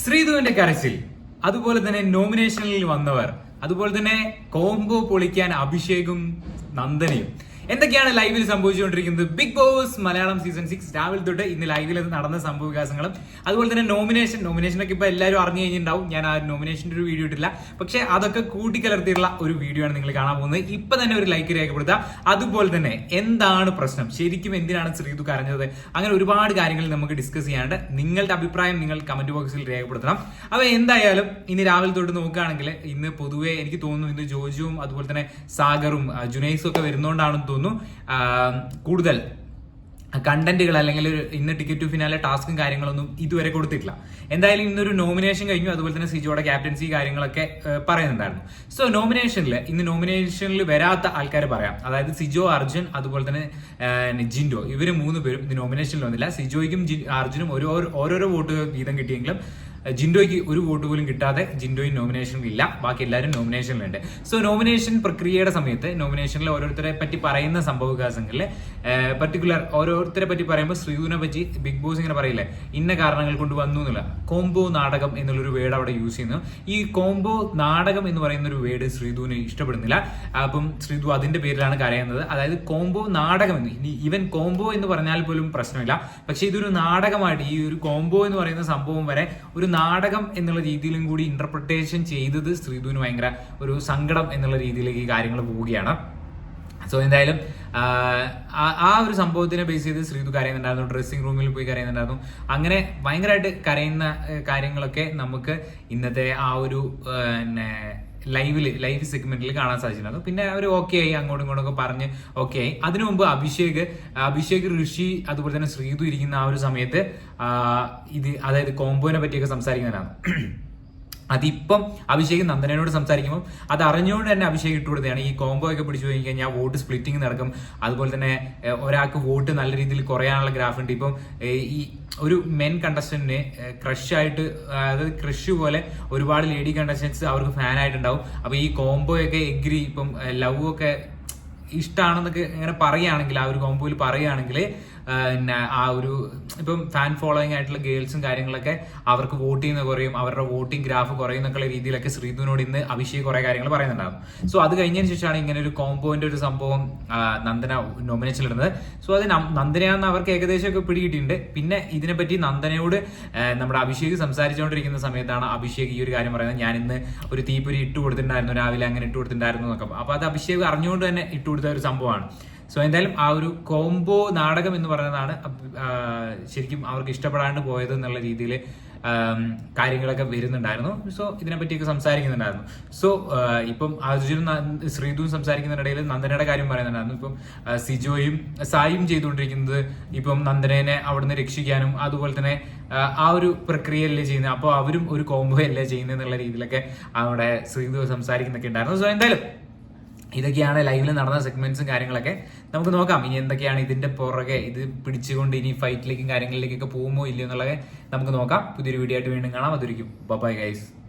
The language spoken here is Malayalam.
ശ്രീധുവിന്റെ കരച്ചിൽ അതുപോലെ തന്നെ നോമിനേഷനിൽ വന്നവർ അതുപോലെ തന്നെ കോംബോ പൊളിക്കാൻ അഭിഷേകും നന്ദനയും. എന്തൊക്കെയാണ് ലൈവിൽ സംഭവിച്ചുകൊണ്ടിരിക്കുന്നത്? Bigg Boss Malayalam season six രാവിലെ തൊട്ട് ഇന്ന് ലൈവിൽ നടന്ന സംഭവ വികാസങ്ങളും അതുപോലെ തന്നെ നോമിനേഷൻ നോമിനേഷനൊക്കെ ഇപ്പൊ എല്ലാവരും അറിഞ്ഞു കഴിഞ്ഞിട്ടുണ്ടാവും. ഞാൻ ആ നോമിനേഷന്റെ ഒരു വീഡിയോ ഇട്ടില്ല പക്ഷെ അതൊക്കെ കൂട്ടിക്കലർത്തിയുള്ള ഒരു വീഡിയോ ആണ് നിങ്ങൾ കാണാൻ പോകുന്നത്. ഇപ്പൊ തന്നെ ഒരു ലൈക്ക് രേഖപ്പെടുത്തുക. അതുപോലെ തന്നെ എന്താണ് പ്രശ്നം? ശരിക്കും എന്തിനാണ് ശ്രീതു കരഞ്ഞത്? അങ്ങനെ ഒരുപാട് കാര്യങ്ങൾ നമുക്ക് ഡിസ്കസ് ചെയ്യാണ്ട് നിങ്ങളുടെ അഭിപ്രായം നിങ്ങൾ കമന്റ് ബോക്സിൽ രേഖപ്പെടുത്തണം. അപ്പൊ എന്തായാലും ഇനി രാവിലെ തൊട്ട് നോക്കുകയാണെങ്കിൽ ഇന്ന് പൊതുവേ എനിക്ക് തോന്നുന്നു ഇന്ന് ജോജുവും അതുപോലെ തന്നെ സാഗറും ജുനൈസും ഒക്കെ വരുന്നോണ്ടാണെന്ന് തോന്നുന്നു. കൂടുതൽ കണ്ടന്റുകൾ അല്ലെങ്കിൽ ഇന്ന് ടിക്കറ്റ് ടു ഫിനാലെ ടാസ്കും കാര്യങ്ങളൊന്നും ഇതുവരെ കൊടുത്തിട്ടില്ല. എന്തായാലും ഇന്നൊരു നോമിനേഷൻ കഴിഞ്ഞു. അതുപോലെ തന്നെ സിജോയുടെ ക്യാപ്റ്റൻസി കാര്യങ്ങളൊക്കെ പറയുന്നുണ്ടായിരുന്നു. സോ നോമിനേഷനിൽ ഇന്ന് നോമിനേഷനിൽ വരാത്ത ആൾക്കാർ പറയാം. അതായത് സിജോ അർജുൻ അതുപോലെ തന്നെ ജിൻഡോ. ഇവർ മൂന്ന് പേരും ഇന്ന് നോമിനേഷനിൽ വന്നില്ല. സിജോയ്ക്കും അർജുനും ഓരോ ഓരോരോ വോട്ട് വീതം കിട്ടിയെങ്കിലും ജിൻഡോയ്ക്ക് ഒരു വോട്ട് പോലും കിട്ടാതെ ജിൻഡോയും നോമിനേഷനിലില്ല ബാക്കി എല്ലാവരും നോമിനേഷനിലുണ്ട് സോ നോമിനേഷൻ പ്രക്രിയയുടെ സമയത്ത് നോമിനേഷനിൽ ഓരോരുത്തരെ പറ്റി പറയുന്ന സംഭവ വികാസങ്ങളിൽ പർട്ടിക്കുലർ ഓരോരുത്തരെ പറ്റി പറയുമ്പോൾ ശ്രീധുവിനെ പറ്റി ബിഗ് ബോസ് ഇങ്ങനെ പറയില്ലേ? ഇന്ന കാരണങ്ങൾ കൊണ്ട് വന്നു എന്നുള്ള കോംബോ നാടകം എന്നുള്ളൊരു വേർഡ് അവിടെ യൂസ് ചെയ്യുന്നു. ഈ കോംബോ നാടകം എന്ന് പറയുന്ന ഒരു വേർഡ് ശ്രീധുവിന് ഇഷ്ടപ്പെടുന്നില്ല. അപ്പം ശ്രീധു അതിന്റെ പേരിലാണ് കരയുന്നത്. അതായത് കോംബോ നാടകം എന്ന്. ഇനി ഈവൻ കോംബോ എന്ന് പറഞ്ഞാൽ പോലും പ്രശ്നമില്ല. പക്ഷേ ഇതൊരു നാടകമായിട്ട് ഈ ഒരു കോംബോ എന്ന് പറയുന്ന സംഭവം വരെ ഒരു നാടകം എന്നുള്ള രീതിയിലും കൂടി ഇന്റർപ്രിട്ടേഷൻ ചെയ്തത് ശ്രീധുവിന് ഭയങ്കര ഒരു സങ്കടം എന്നുള്ള രീതിയിലേക്ക് കാര്യങ്ങൾ പോവുകയാണ്. സോ എന്തായാലും ആ- ഒരു സംഭവത്തിനെ ബേസ് ചെയ്ത് ശ്രീതു കരയുന്നുണ്ടായിരുന്നു ഡ്രസ്സിംഗ് റൂമിൽ പോയി കരയുന്നുണ്ടായിരുന്നു. അങ്ങനെ ഭയങ്കരമായിട്ട് കരയുന്ന കാര്യങ്ങളൊക്കെ നമുക്ക് ഇന്നത്തെ ആ ഒരു പിന്നെ ലൈവിൽ ലൈവ് സെഗ്മെന്റിൽ കാണാൻ സാധിച്ചിട്ടുണ്ടായിരുന്നു പിന്നെ അവർ ഓക്കെ ആയി അങ്ങോട്ടും ഇങ്ങോട്ടും ഒക്കെ പറഞ്ഞ് ഓക്കെ ആയി. അതിനു മുമ്പ് അഭിഷേക് അഭിഷേക് ഋഷി അതുപോലെ തന്നെ ശ്രീതു ഇരിക്കുന്ന ആ ഒരു സമയത്ത് ഇത് അതായത് കോംബോനെ പറ്റിയൊക്കെ സംസാരിക്കുന്നവരാണ്. അതിപ്പം അഭിഷേക് നന്ദനോട് സംസാരിക്കുമ്പോൾ അത് അറിഞ്ഞുകൊണ്ട് തന്നെ അഭിഷേക് ഇട്ട് കൊടുത്തതാണ്. ഈ കോംബോ ഒക്കെ പിടിച്ചു പോയി കഴിഞ്ഞാൽ വോട്ട് സ്പ്ലിറ്റിംഗ് നടക്കും. അതുപോലെ തന്നെ ഒരാൾക്ക് വോട്ട് നല്ല രീതിയിൽ കുറയാനുള്ള ഗ്രാഫ് ഉണ്ട്. ഇപ്പം ഈ ഒരു മെൻ കണ്ടസ്റ്റന്റിന് ക്രഷ് ആയിട്ട് അതായത് ക്രഷ് പോലെ ഒരുപാട് ലേഡി കണ്ടസ്റ്റൻസ് അവർക്ക് ഫാൻ ആയിട്ടുണ്ടാവും. അപ്പൊ ഈ കോംബോ ഒക്കെ എഗ്രി ഇപ്പം ലവ് ഒക്കെ ഇഷ്ടമാണെന്നൊക്കെ ഇങ്ങനെ പറയുകയാണെങ്കിൽ ആ ഒരു കോംബോയിൽ പറയുകയാണെങ്കിൽ പിന്നെ ആ ഒരു ഇപ്പം ഫാൻ ഫോളോയിങ് ആയിട്ടുള്ള ഗേൾസും കാര്യങ്ങളൊക്കെ അവർക്ക് വോട്ട് ചെയ്യുന്ന കുറയും അവരുടെ വോട്ടിംഗ് ഗ്രാഫ് കുറയും രീതിയിലൊക്കെ ശ്രീധുവിനോട് ഇന്ന് അഭിഷേക് കുറെ കാര്യങ്ങൾ പറയുന്നുണ്ടാകും സോ അത് കഴിഞ്ഞതിന് ശേഷമാണ് ഇങ്ങനെ ഒരു കോമ്പോന്റെ ഒരു സംഭവം നന്ദന നോമിനേഷനിലിടുന്നത് സോ അത് നന്ദനയാണെന്ന് അവർക്ക് ഏകദേശം ഒക്കെ പിടികിട്ടിയിട്ടുണ്ട്. പിന്നെ ഇതിനെപ്പറ്റി നന്ദനയോട് നമ്മുടെ അഭിഷേക് സംസാരിച്ചുകൊണ്ടിരിക്കുന്ന സമയത്താണ് അഭിഷേക് ഈ ഒരു കാര്യം പറയുന്നത്. ഞാൻ ഇന്ന് ഒരു തീപ്പൊരി ഇട്ട് കൊടുത്തിട്ടുണ്ടായിരുന്നു രാവിലെ അങ്ങനെ ഇട്ട് കൊടുത്തിട്ടുണ്ടായിരുന്നു എന്നൊക്കെ. അപ്പൊ അത് അഭിഷേക് അറിഞ്ഞുകൊണ്ട് തന്നെ ഇട്ട് കൊടുത്ത ഒരു സംഭവമാണ്. സോ എന്തായാലും ആ ഒരു കോംബോ നാടകം എന്ന് പറയുന്നതാണ് ശരിക്കും അവർക്ക് ഇഷ്ടപ്പെടാണ്ട് പോയത് എന്നുള്ള രീതിയിൽ കാര്യങ്ങളൊക്കെ വരുന്നുണ്ടായിരുന്നു. സോ ഇതിനെപ്പറ്റിയൊക്കെ സംസാരിക്കുന്നുണ്ടായിരുന്നു. സോ ഇപ്പം അർജുനും ശ്രീതുവും സംസാരിക്കുന്നതിനിടയിൽ നന്ദനയുടെ കാര്യം പറയുന്നുണ്ടായിരുന്നു. ഇപ്പം സിജോയും സായും ചെയ്തുകൊണ്ടിരിക്കുന്നത് ഇപ്പം നന്ദനേനെ അവിടുന്ന് രക്ഷിക്കാനും അതുപോലെ തന്നെ ആ ഒരു പ്രക്രിയയല്ലേ ചെയ്യുന്നത്. അപ്പോൾ അവരും ഒരു കോംബോ അല്ലേ ചെയ്യുന്നത് എന്നുള്ള രീതിയിലൊക്കെ അവിടെ ശ്രീതു സംസാരിക്കുന്നൊക്കെ ഉണ്ടായിരുന്നു. സോ എന്തായാലും ഇതൊക്കെയാണ് ലൈവിൽ നടന്ന സെഗ്മെന്റ്സും കാര്യങ്ങളൊക്കെ. നമുക്ക് നോക്കാം ഇനി എന്തൊക്കെയാണ് ഇതിന്റെ പുറകെ ഇത് പിടിച്ചുകൊണ്ട് ഇനി ഫൈറ്റിലേക്കും കാര്യങ്ങളിലേക്കൊക്കെ പോകുമോ ഇല്ലയോ എന്നുള്ളത് നമുക്ക് നോക്കാം. പുതിയൊരു വീഡിയോ ആയിട്ട് വീണ്ടും കാണാം. അതൊരിക്കും ബൈ ഗൈസ്